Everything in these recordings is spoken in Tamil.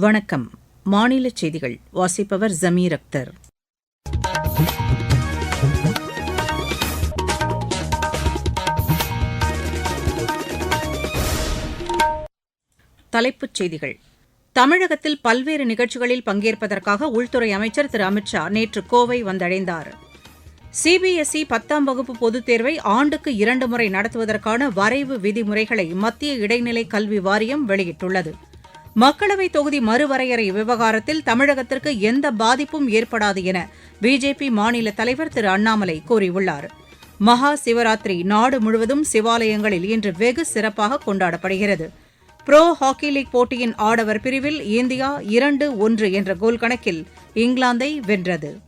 வணக்கம். மாநில செய்திகள். வாசிப்பவர் ஜமீர் அக்தர். தலைப்புச் செய்திகள். தமிழகத்தில் பல்வேறு நிகழ்ச்சிகளில் பங்கேற்பதற்காக உள்துறை அமைச்சர் திரு அமித்ஷா நேற்று கோவை வந்தடைந்தார். சிபிஎஸ்இ பத்தாம் வகுப்பு பொதுத் தேர்வை ஆண்டுக்கு இரண்டு முறை நடத்துவதற்கான வரைவு விதிமுறைகளை மத்திய இடைநிலை கல்வி வாரியம் வெளியிட்டுள்ளது. மக்களவைத் தொகுதி மறுவரையறை விவகாரத்தில் தமிழகத்திற்கு எந்த பாதிப்பும் ஏற்படாது என பிஜேபி மாநில தலைவர் திரு அண்ணாமலை கூறியுள்ளார். மகா சிவராத்திரி நாடு முழுவதும் சிவாலயங்களில் இன்று வெகு சிறப்பாக கொண்டாடப்படுகிறது. புரோ ஹாக்கி லீக் போட்டியின் ஆடவர் பிரிவில் இந்தியா இரண்டு ஒன்று என்ற கோல் கணக்கில் இங்கிலாந்தை வென்றது.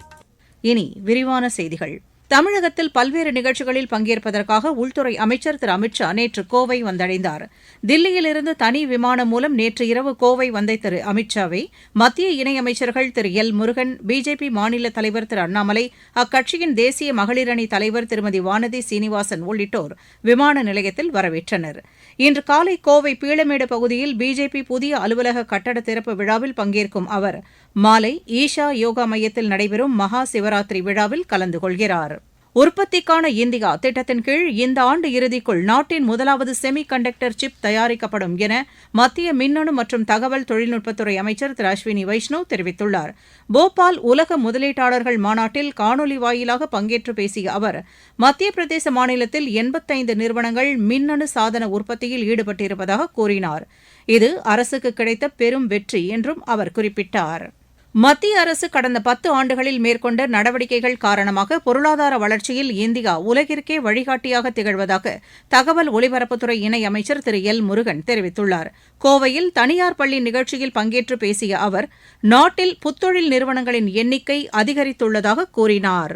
இனி விரிவான செய்திகள். தமிழகத்தில் பல்வேறு நிகழ்ச்சிகளில் பங்கேற்பதற்காக உள்துறை அமைச்சர் திரு அமித் ஷா நேற்று கோவை வந்தடைந்தார். தில்லியிலிருந்து தனி விமானம் மூலம் நேற்று இரவு கோவை வந்த திரு அமித் ஷாவை மத்திய இணையமைச்சர்கள் திரு எல் முருகன் பிஜேபி மாநில தலைவர் திரு அண்ணாமலை அக்கட்சியின் தேசிய மகளிர் அணி தலைவர் திருமதி வானதி சீனிவாசன் உள்ளிட்டோர் விமான நிலையத்தில் வரவேற்றனர். இன்று காலை கோவை பீளமேடு பகுதியில் பிஜேபி புதிய அலுவலக கட்டட திறப்பு விழாவில் பங்கேற்கும் அவர் மாலை ஈஷா யோகா மையத்தில் நடைபெறும் மகா சிவராத்திரி விழாவில் கலந்து கொள்கிறார். உற்பத்திக்கான இந்தியா திட்டத்தின் கீழ் இந்த ஆண்டு இறுதிக்குள் நாட்டின் முதலாவது செமி கண்டக்டர் சிப் தயாரிக்கப்படும் என மத்திய மின்னணு மற்றும் தகவல் தொழில்நுட்பத்துறை அமைச்சர் திரு அஸ்வினி வைஷ்ணவ் தெரிவித்துள்ளார். போபால் உலக முதலீட்டாளர்கள் மாநாட்டில் காணொலி வாயிலாக பங்கேற்று பேசிய அவர் மத்திய பிரதேச மாநிலத்தில் எண்பத்தைந்து நிறுவனங்கள் மின்னணு சாதன உற்பத்தியில் ஈடுபட்டிருப்பதாக கூறினார். இது அரசுக்கு கிடைத்த பெரும் வெற்றி என்றும் அவர் குறிப்பிட்டார். மத்திய அரசு கடந்த பத்து ஆண்டுகளில் மேற்கொண்ட நடவடிக்கைகள் காரணமாக பொருளாதார வளர்ச்சியில் இந்தியா உலகிற்கே வழிகாட்டியாக திகழ்வதாக தகவல் ஒலிபரப்புத்துறை இணையமைச்சர் திரு. எல். முருகன் தெரிவித்துள்ளார். கோவையில் தனியார் பள்ளி நிகழ்ச்சியில் பங்கேற்று பேசிய அவர் நாட்டில் புத்தொழில் நிறுவனங்களின் எண்ணிக்கை அதிகரித்துள்ளதாக கூறினார்.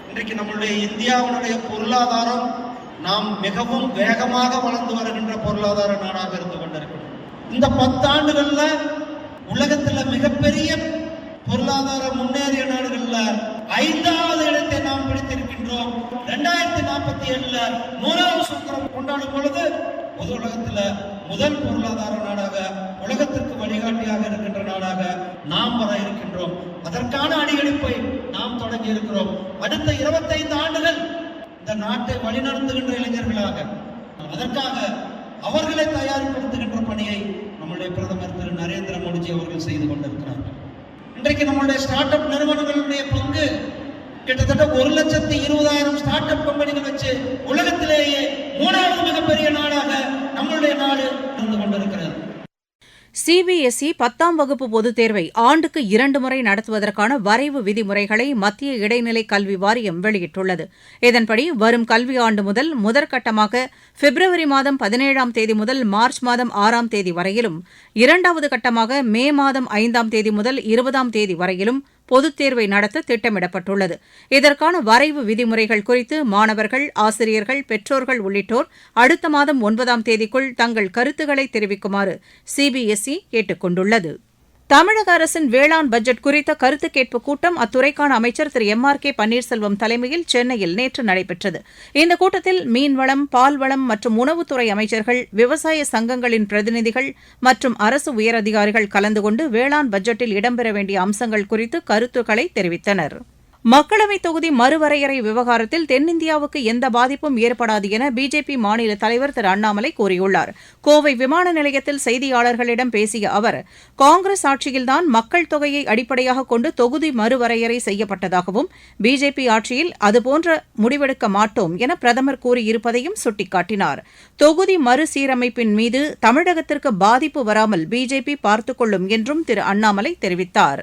இன்றைக்கு நம்முடைய இந்தியாவுடைய பொருளாதாரம் நாம் மிகவும் வேகமாக வளர்ந்து வருகின்ற பொருளாதார நாடாக இருந்து கொண்டிருக்கிறோம் இந்த பத்தாண்டுகளில் உலகத்துல மிகப்பெரிய பொருளாதார முன்னேறிய நாடுகள்ல ஐந்தாவது இடத்தை நாம் பிடித்திருக்கின்றோம். ரெண்டாயிரத்தி நாற்பத்தி ஏழுல நூறாவது சுக்கரம் கொண்டாடும் பொழுது பொது உலகத்துல முதல் பொருளாதார நாடாக உலகத்திற்கு வழிகாட்டியாக இருக்கின்ற நாடாக நாம் வர இருக்கின்றோம். அதற்கான அடியெடுப்பை நாம் தொடங்கி இருக்கிறோம். அடுத்த இருபத்தைந்து ஆண்டுகள் இந்த நாட்டை வழிநடத்துகின்ற இளைஞர்களாக அதற்காக அவர்களை தயார்படுத்துகின்ற பணியை நம்முடைய பிரதமர் திரு நரேந்திர மோடிஜி அவர்கள் செய்து கொண்டிருக்கிறார்கள். இன்றைக்கு நம்மளுடைய ஸ்டார்ட் அப் நிறுவனங்களுடைய பங்கு கிட்டத்தட்ட ஒரு லட்சத்தி இருபதாயிரம் ஸ்டார்ட் அப் கம்பெனிகள் வச்சு உலகத்திலேயே மூணாவது மிகப்பெரிய நாடாக நம்மளுடைய நாடு சிபிஎஸ்இ பத்தாம் வகுப்பு பொதுத் தேர்வை ஆண்டுக்கு இரண்டு முறை நடத்துவதற்கான வரைவு விதிமுறைகளை மத்திய இடைநிலை கல்வி வாரியம் வெளியிட்டுள்ளது. இதன்படி வரும் கல்வியாண்டு முதல் முதற்கட்டமாக பிப்ரவரி மாதம் பதினேழாம் தேதி முதல் மார்ச் மாதம் ஆறாம் தேதி வரையிலும் இரண்டாவது கட்டமாக மே மாதம் ஐந்தாம் தேதி முதல் இருபதாம் தேதி வரையிலும் பொதுத் தேர்வை நடத்த திட்டமிடப்பட்டுள்ளது. இதற்கான வரைவு விதிமுறைகள் குறித்து மாணவர்கள் ஆசிரியர்கள் பெற்றோர்கள் உள்ளிட்டோர் அடுத்த மாதம் ஒன்பதாம் தேதிக்குள் தங்கள் கருத்துக்களை தெரிவிக்குமாறு சிபிஎஸ்இ கேட்டுக் கொண்டுள்ளது. தமிழக அரசின் வேளாண் பட்ஜெட் குறித்த கருத்து கேட்பு கூட்டம் அத்துறைக்கான அமைச்சர் திரு. எம். ஆர். கே. பன்னீர்செல்வம் தலைமையில் சென்னையில் நேற்று நடைபெற்றது. இந்த கூட்டத்தில் மீன்வளம் பால்வளம் மற்றும் உணவுத்துறை அமைச்சர்கள் விவசாய சங்கங்களின் பிரதிநிதிகள் மற்றும் அரசு உயரதிகாரிகள் கலந்து கொண்டு வேளாண் பட்ஜெட்டில் இடம்பெற வேண்டிய அம்சங்கள் குறித்து கருத்துக்களை தெரிவித்தனர். மக்களவைத் தொகுதி மறுவரையறை விவகாரத்தில் தென்னிந்தியாவுக்கு எந்த பாதிப்பும் ஏற்படாது என பிஜேபி மாநில தலைவர் திரு அண்ணாமலை கூறியுள்ளார். கோவை விமான நிலையத்தில் செய்தியாளர்களிடம் பேசிய அவர் காங்கிரஸ் ஆட்சியில்தான் மக்கள் தொகையை அடிப்படையாக கொண்டு தொகுதி மறுவரையறை செய்யப்பட்டதாகவும் பிஜேபி ஆட்சியில் அதுபோன்ற முடிவெடுக்க மாட்டோம் என பிரதமர் கூறியிருப்பதையும் சுட்டிக்காட்டினார். தொகுதி மறுசீரமைப்பின் மீது தமிழகத்திற்கு பாதிப்பு வராமல் பிஜேபி பார்த்துக் கொள்ளும் என்றும் திரு அண்ணாமலை தெரிவித்தார்.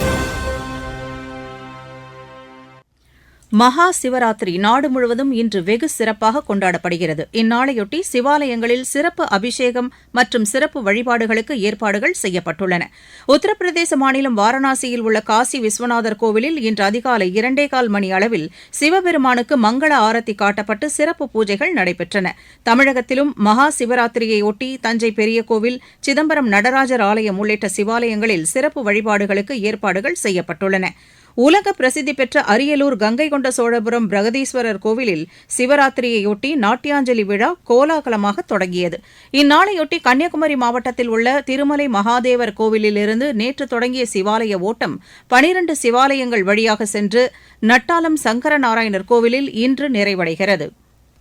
மகா சிவராத்திரி நாடு முழுவதும் இன்று வெகு சிறப்பாக கொண்டாடப்படுகிறது. இந்நாளையொட்டி சிவாலயங்களில் சிறப்பு அபிஷேகம் மற்றும் சிறப்பு வழிபாடுகளுக்கு ஏற்பாடுகள் செய்யப்பட்டுள்ளன. உத்தரப்பிரதேச மாநிலம் வாரணாசியில் உள்ள காசி விஸ்வநாதர் கோவிலில் இன்று அதிகாலை இரண்டே கால் மணி அளவில் சிவபெருமானுக்கு மங்கள ஆரத்தி காட்டப்பட்டு சிறப்பு பூஜைகள் நடைபெற்றன. தமிழகத்திலும் மகா சிவராத்திரியையொட்டி தஞ்சை பெரிய கோவில் சிதம்பரம் நடராஜர் ஆலயம் உள்ளிட்ட சிவாலயங்களில் சிறப்பு வழிபாடுகளுக்கு ஏற்பாடுகள் செய்யப்பட்டுள்ளன. உலக பிரசித்தி பெற்ற அரியலூர் கங்கை கொண்ட சோழபுரம் பிரகதீஸ்வரர் கோவிலில் சிவராத்திரியையொட்டி நாட்டியாஞ்சலி விழா கோலாகலமாக தொடங்கியது. இந்நாளையொட்டி கன்னியாகுமரி மாவட்டத்தில் உள்ள திருமலை மகாதேவர் கோவிலிலிருந்து நேற்று தொடங்கிய சிவாலய ஓட்டம் பனிரண்டு சிவாலயங்கள் வழியாக சென்று நட்டாலம் சங்கரநாராயணர் கோவிலில் இன்று நிறைவடைகிறது.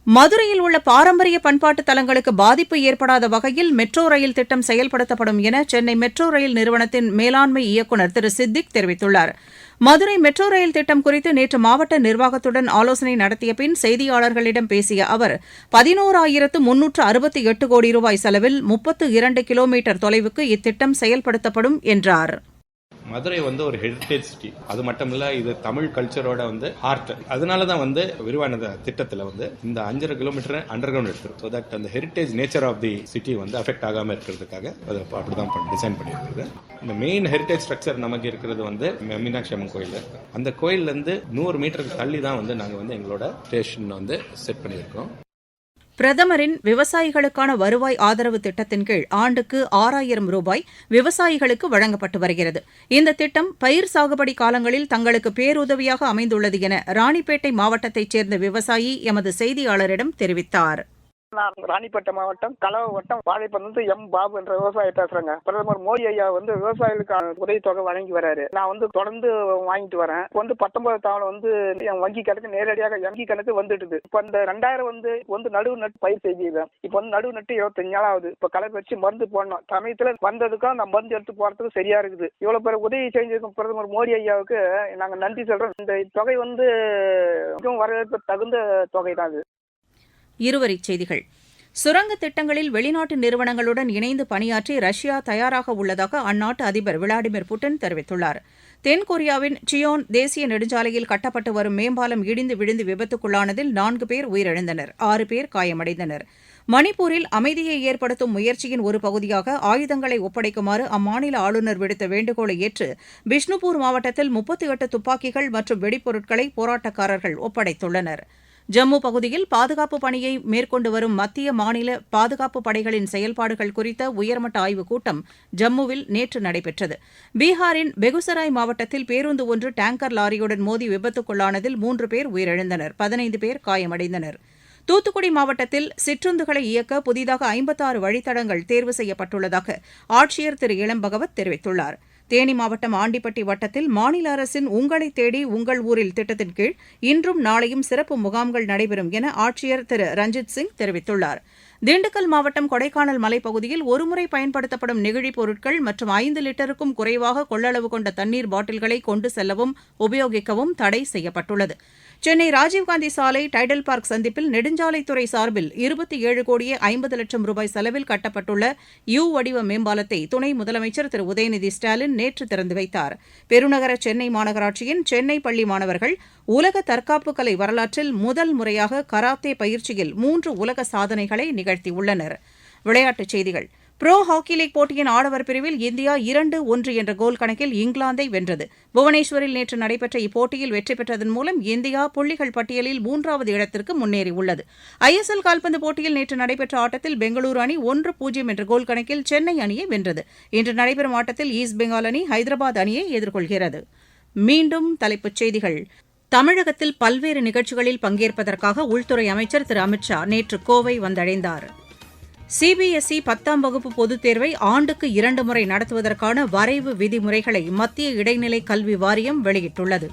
மதுரையில் உள்ள பாரம்பரிய பண்பாட்டு தலங்களுக்கு பாதிப்பு ஏற்படாத வகையில் மெட்ரோ ரயில் திட்டம் செயல்படுத்தப்படும் என சென்னை மெட்ரோ ரயில் நிறுவனத்தின் மேலாண்மை இயக்குநர் திரு சித்திக் தெரிவித்துள்ளார். மதுரை மெட்ரோ ரயில் திட்டம் குறித்து நேற்று மாவட்ட நிர்வாகத்துடன் ஆலோசனை நடத்திய பின் செய்தியாளர்களிடம் பேசிய அவர் பதினோராயிரத்து முன்னூற்று அறுபத்தி எட்டு கோடி ரூபாய் செலவில் முப்பத்து இரண்டு கிலோமீட்டர் தொலைவுக்கு இத்திட்டம் செயல்படுத்தப்படும் என்றார். மதுரை வந்து ஒரு ஹெரிட்டேஜ் சிட்டி அது மட்டும் இல்லை இது தமிழ் கல்ச்சரோட வந்து ஹார்ட் அதனால தான் வந்து விரிவான திட்டத்தில் வந்து இந்த அஞ்சரை கிலோமீட்டர் அண்டர் கிரவுண்ட் எடுத்துரும். ஸோ தட் அந்த heritage nature of the city வந்து அஃபெக்ட் ஆகாம இருக்கிறதுக்காக அது அப்படிதான் டிசைன் பண்ணியிருக்கிறது. இந்த மெயின் ஹெரிட்டேஜ் ஸ்ட்ரக்சர் நமக்கு இருக்கிறது வந்து மீனாட்சி அம்மன் கோயில். அந்த கோயிலேருந்து நூறு மீட்டருக்கு தள்ளி தான் வந்து நாங்கள் வந்து எங்களோட ஸ்டேஷன் வந்து செட் பண்ணியிருக்கோம். பிரதமரின் விவசாயிகளுக்கான வருவாய் ஆதரவு திட்டத்தின் கீழ் ஆண்டுக்கு ஆறாயிரம் ரூபாய் விவசாயிகளுக்கு வழங்கப்பட்டு வருகிறது. இந்த திட்டம் பயிர் சாகுபடி காலங்களில் தங்களுக்கு பேருதவியாக அமைந்துள்ளது என ராணிப்பேட்டை மாவட்டத்தைச் சேர்ந்த விவசாயி எமது செய்தியாளரிடம் தெரிவித்தார். நான் ராணிப்பேட்டை மாவட்டம் கலவ வட்டம் வாழைப்பந்து எம். பாபு என்ற விவசாயி பேசுறேங்க. பிரதமர் மோடி ஐயா வந்து விவசாயிகளுக்கான உதவித்தொகை வழங்கி வராரு. நான் வந்து தொடர்ந்து வாங்கிட்டு வரேன். இப்போ வந்து பத்தொன்பது தவணை வந்து என் வங்கி கணக்கு நேரடியாக வங்கி கணக்கு வந்துட்டு இப்போ இந்த ரெண்டாயிரம் வந்து வந்து நடுவு நட்டு பயிர் செய்கிறேன் இப்போ வந்து நடுவு நட்டு இருபத்தஞ்சு நாள் ஆகுது. இப்போ களை வச்சு மருந்து போடணும். சமயத்தில் வந்ததுக்கும் நான் மருந்து எடுத்து போறதுக்கு சரியா இருக்குது. இவ்வளவு பேர் உதவி செஞ்சிருக்கும் பிரதமர் மோடி ஐயாவுக்கு நாங்க நன்றி சொல்றோம். இந்த தொகை வந்து மிகவும் வரவேற்பு தகுந்த தொகை தான் அது. இருவரிச் செய்திகள். சுரங்க திட்டங்களில் வெளிநாட்டு நிறுவனங்களுடன் இணைந்து பணியாற்றி ரஷ்யா தயாராக உள்ளதாக அந்நாட்டு அதிபர் விளாடிமிர் புட்டின் தெரிவித்துள்ளார். தென்கொரியாவின் சியோன் தேசிய நெடுஞ்சாலையில் கட்டப்பட்டு வரும் மேம்பாலம் இடிந்து விழுந்து விபத்துக்குள்ளானதில் நான்கு பேர் உயிரிழந்தனர் ஆறு பேர் காயமடைந்தனர். மணிப்பூரில் அமைதியை ஏற்படுத்தும் முயற்சியின் ஒரு பகுதியாக ஆயுதங்களை ஒப்படைக்குமாறு அம்மாநில ஆளுநர் விடுத்த வேண்டுகோளை ஏற்று பிஷ்ணுபூர் மாவட்டத்தில் முப்பத்தி எட்டு துப்பாக்கிகள் மற்றும் வெடிப்பொருட்களை போராட்டக்காரர்கள் ஒப்படைத்துள்ளனர். ஜம்மு பகுதியில் பாதுகாப்பு பணியை மேற்கொண்டு வரும் மத்திய மாநில பாதுகாப்பு படைகளின் செயல்பாடுகள் குறித்த உயர்மட்ட ஆய்வுக் கூட்டம் ஜம்முவில் நேற்று நடைபெற்றது. பீகாரின் பெகுசராய் மாவட்டத்தில் பேருந்து ஒன்று டேங்கர் லாரியுடன் மோதி விபத்துக்குள்ளானதில் மூன்று பேர் உயிரிழந்தனர். பதினைந்து பேர் காயமடைந்தனர். தூத்துக்குடி மாவட்டத்தில் சிற்றுந்துகளை இயக்க புதிதாக ஐம்பத்தாறு வழித்தடங்கள் தேர்வு செய்யப்பட்டுள்ளதாக ஆட்சியர் திரு இளம்பகவத் தெரிவித்துள்ளார். தேனி மாவட்டம் ஆண்டிப்பட்டி வட்டத்தில் மாநில அரசின் உங்களை தேடி உங்கள் ஊரில் திட்டத்தின் கீழ் இன்றும் நாளையும் சிறப்பு முகாம்கள் நடைபெறும் என ஆட்சியர் திரு. ரஞ்சித் சிங் தெரிவித்துள்ளார். திண்டுக்கல் மாவட்டம் கொடைக்கானல் மலைப்பகுதியில் ஒருமுறை பயன்படுத்தப்படும் நெகிழி பொருட்கள் மற்றும் ஐந்து லிட்டருக்கும் குறைவாக கொள்ளளவு கொண்ட தண்ணீர் பாட்டில்களை கொண்டு செல்லவும் உபயோகிக்கவும் தடை செய்யப்பட்டுள்ளது. சென்னை ராஜீவ்காந்தி சாலை டைடல் பார்க் சந்திப்பில் நெடுஞ்சாலைத்துறை சார்பில் இருபத்தி ஏழு கோடியே ஐம்பது லட்சம் ரூபாய் செலவில் கட்டப்பட்டுள்ள யூ வடிவ மேம்பாலத்தை துணை முதலமைச்சர் திரு உதயநிதி ஸ்டாலின் நேற்று திறந்து வைத்தார். பெருநகர சென்னை மாநகராட்சியின் சென்னை பள்ளி மாணவர்கள் உலக தற்காப்பு கலை வரலாற்றில் முதல் முறையாக கராத்தே பயிற்சியில் மூன்று உலக சாதனைகளை நிகழ்த்தியுள்ளனர். விளையாட்டுச் செய்திகள். ப்ரோ ஹாக்கி லீக் போட்டியின் ஆடவர் பிரிவில் இந்தியா இரண்டு ஒன்று என்ற கோல் கணக்கில் இங்கிலாந்தை வென்றது. புவனேஸ்வரில் நேற்று நடைபெற்ற இப்போட்டியில் வெற்றி பெற்றதன் மூலம் இந்தியா புள்ளிகள் பட்டியலில் மூன்றாவது இடத்திற்கு முன்னேறியுள்ளது. ஐஎஸ்எல் கால்பந்து போட்டியில் நேற்று நடைபெற்ற ஆட்டத்தில் பெங்களூரு அணி ஒன்று பூஜ்ஜியம் என்ற கோல் கணக்கில் சென்னை அணியை வென்றது. இன்று நடைபெறும் ஆட்டத்தில் ஈஸ்ட் பெங்கால் அணி ஹைதராபாத் அணியை எதிர்கொள்கிறது. மீண்டும் தலைப்புச் செய்திகள். தமிழகத்தில் பல்வேறு நிகழ்ச்சிகளில் பங்கேற்பதற்காக உள்துறை அமைச்சர் திரு அமித் ஷா நேற்று கோவை வந்தடைந்தார். சிபிஎஸ்இ பத்தாம் வகுப்பு பொதுத் தேர்வை ஆண்டுக்கு இரண்டு முறை நடத்துவதற்கான வரைவு விதிமுறைகளை மத்திய இடைநிலை கல்வி வாரியம் வெளியிட்டுள்ளது.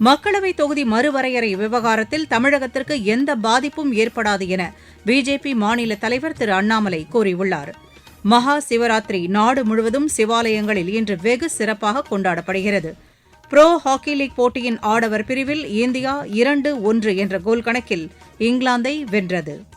மக்களவைத் தொகுதி மறுவரையறை விவகாரத்தில் தமிழகத்திற்கு எந்த பாதிப்பும் ஏற்படாது என பிஜேபி மாநில தலைவர் திரு அண்ணாமலை கூறியுள்ளார். மகா சிவராத்திரி நாடு முழுவதும் சிவாலயங்களில் இன்று வெகு சிறப்பாக கொண்டாடப்படுகிறது. புரோ ஹாக்கி லீக் போட்டியின் ஆடவர் பிரிவில் இந்தியா இரண்டு ஒன்று என்ற கோல் கணக்கில் இங்கிலாந்தை வென்றது.